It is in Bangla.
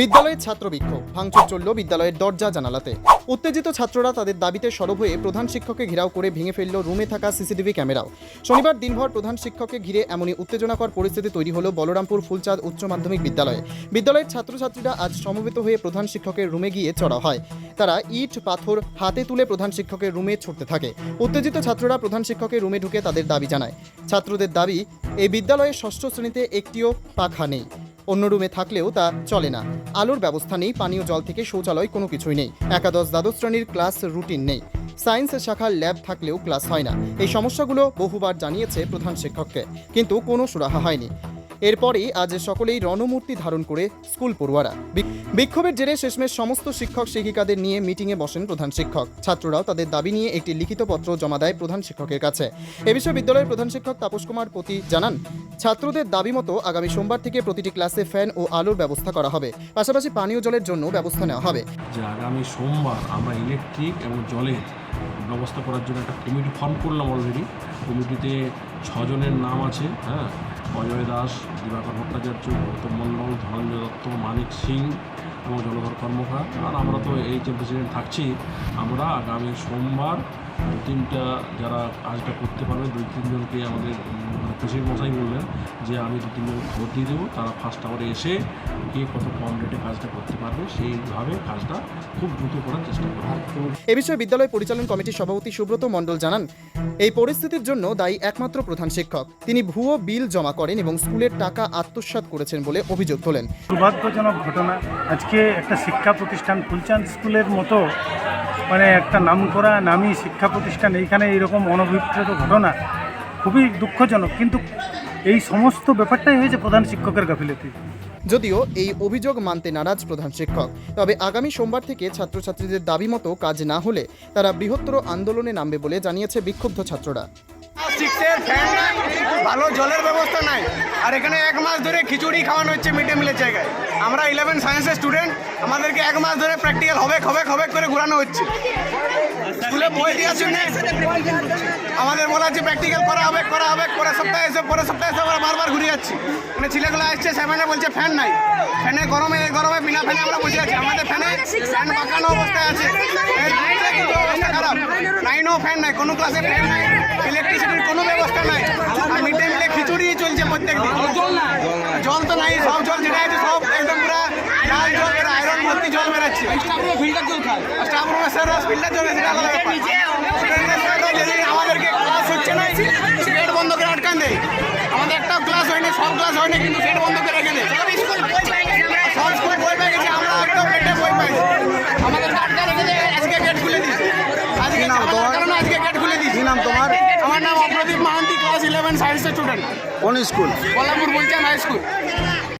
বিদ্যালয়ের ছাত্র বিক্ষোভ। ভাঙচুর চলল বিদ্যালয়ের দরজা জানালাতে। উত্তেজিত ছাত্ররা তাদের দাবিতে সরব হয়ে প্রধান শিক্ষককে ঘেরাও করে ভেঙে ফেলল রুমে থাকা সিসিটিভি ক্যামেরাও। শনিবার দিনভর প্রধান শিক্ষককে ঘিরে এমনই উত্তেজনাকর পরিস্থিতি তৈরি হলো বলরামপুর ফুলচাঁদ উচ্চ মাধ্যমিক বিদ্যালয়ে। বিদ্যালয়ের ছাত্রছাত্রীরা আজ সমবেত হয়ে প্রধান শিক্ষকের রুমে গিয়ে চড়া হয়। তারা ইট, পাথর হাতে তুলে প্রধান শিক্ষকের রুমে ছুটতে থাকে। উত্তেজিত ছাত্ররা প্রধান শিক্ষকের রুমে ঢুকে তাদের দাবি জানায়। ছাত্রদের দাবি এই বিদ্যালয়ের ষষ্ঠ শ্রেণীতে একটিও পাখা নেই। অন্য রুমে থাকলেও তা চলে না। আলোর ব্যবস্থা নেই, পানীয় জল থেকে শৌচালয় কোনো কিছুই নেই। একাদশ দ্বাদশ শ্রেণির ক্লাস রুটিন নেই। সায়েন্স শাখার ল্যাব থাকলেও ক্লাস হয় না। এই সমস্যাগুলো বহুবার জানিয়েছে প্রধান শিক্ষককে, কিন্তু কোনো সুরাহা হয়নি। এরপরেই আজ সকলেই রণমূর্তি ধারণ করে স্কুল পড়ুয়ারা। বিক্ষোভের জেরে শেষমেশ সমস্ত শিক্ষক শিক্ষিকাদের নিয়ে মিটিংয়ে বসেন প্রধান শিক্ষক। ছাত্ররাও তাদের দাবি নিয়ে একটি লিখিত পত্র জমা দেয় প্রধান শিক্ষকের কাছে। এ বিষয়ে বিদ্যালয়ের প্রধান শিক্ষক তাপস কুমার পতি জানান, ছাত্রদের দাবি মতো আগামী সোমবার থেকে প্রতিটি ক্লাসে ফ্যান ও আলোর ব্যবস্থা করা হবে। পাশাপাশি পানীয় জলের জন্য ব্যবস্থা নেওয়া হবে। আগামী সোমবার আমরা ইলেকট্রিক এবং জলের ব্যবস্থা করার জন্য একটা কমিটি ফর্ম করলাম অলরেডি কমিটিতে ছজনের নাম আছে হ্যাঁ? অজয় দাস দিবাকর ভট্টাচার্য, গৌতম মণ্ডল, ধনঞ্জয় দত্ত, মানিক সিং এবং জলধর কর্মকার। আর আমরা তো এই যে প্রেসিডেন্ট থাকছি, আমরা আগামী সোমবার দু তিনটা যারা কাজটা করতে পারবে, দুই তিনজনকে আমাদের প্রেসিডেন্ট মশাই বললেন যে আমি দু তিনজন খবর দিয়ে দেবো। তারা ফার্স্ট আওয়ারে এসে কে কত কম রেটে কাজটা করতে পারবে সেইভাবে কাজটা খুব দ্রুত করার চেষ্টা করব। এ বিষয়ে বিদ্যালয় পরিচালন কমিটির সভাপতি সুব্রত মণ্ডল জানান এই পরিস্থিতির জন্য দায়ী একমাত্র প্রধান শিক্ষক। তিনি ভুয়ো বিল জমা করেন এবং স্কুলের টাকা আত্মসাৎ করেছেন বলে অভিযোগ তোলেন। দুর্ভাগ্যজনক ঘটনা আজকে একটা শিক্ষা প্রতিষ্ঠান ফুলচাঁদ স্কুলের মতো মানে একটা নামকরা নামী শিক্ষা প্রতিষ্ঠান এইখানে এইরকম অনভিপ্রেত ঘটনা। খুবই দুঃখজনক, কিন্তু এই সমস্ত ব্যাপারটাই হয়েছে প্রধান শিক্ষকের গাফিলতি। যদিও এই অভিযোগ মানতে নারাজ প্রধান শিক্ষক, তবে আগামী সোমবার থেকে ছাত্রছাত্রীদের দাবি মতো কাজ না হলে তারা বৃহত্তর আন্দোলনে নামবে বলে জানিয়েছে বিক্ষুব্ধ ছাত্ররা। সিক্সের ফ্যান নাই, ভালো জলের ব্যবস্থা নাই। আর এখানে এক মাস ধরে খিচুড়ি খাওয়ানো হচ্ছে মিড ডে মিলের জায়গায়। আমরা ইলেভেন সায়েন্সের স্টুডেন্ট আমাদেরকে এক মাস ধরে প্র্যাকটিক্যাল হবে হবে হবে করে ঘোরানো হচ্ছে। স্কুলে বই দেওয়ার আমাদের বলা হচ্ছে প্র্যাকটিক্যাল করা হবে করা হবে, পরের সপ্তাহে এসে, পরের সপ্তাহে এসে আমরা বারবার ঘুরে যাচ্ছি। মানে ছেলেগুলো আসছে সেভেনে বলছে, ফ্যান নাই। ফ্যানে গরমে ফ্যানে আমরা বসে আছি আমাদের ফ্যানে ফ্যান পাকানো অবস্থায় আছে। অবস্থা খারাপ। লাইনও ফ্যান নাই কোনো ক্লাসে ফ্যান নাই। ইলেকট্রিসিটির কোনো ব্যবস্থা নাই। আর মিড ডে মিলে খিচুড়ি চলছে প্রত্যেক দিন জল তো নাই সব জল যেটা আছে সব একদম পুরো লাল জল বেরা আয়রন ভর্তি জল বেরাচ্ছে। ফিল্টার জল খায়। স্টাফ রুমে স্যার ফিল্টার জল সেটা আলাদা আমাদেরকে ক্লাস হচ্ছে না গেট বন্ধ করে আটকান দেয়। আমাদের একটাও ক্লাস হয়নি সব ক্লাস হয়নি কিন্তু গেট বন্ধ করে স্টুডেন্ট? কোন স্কুল? কোলাপুর বলছেন হাই স্কুল।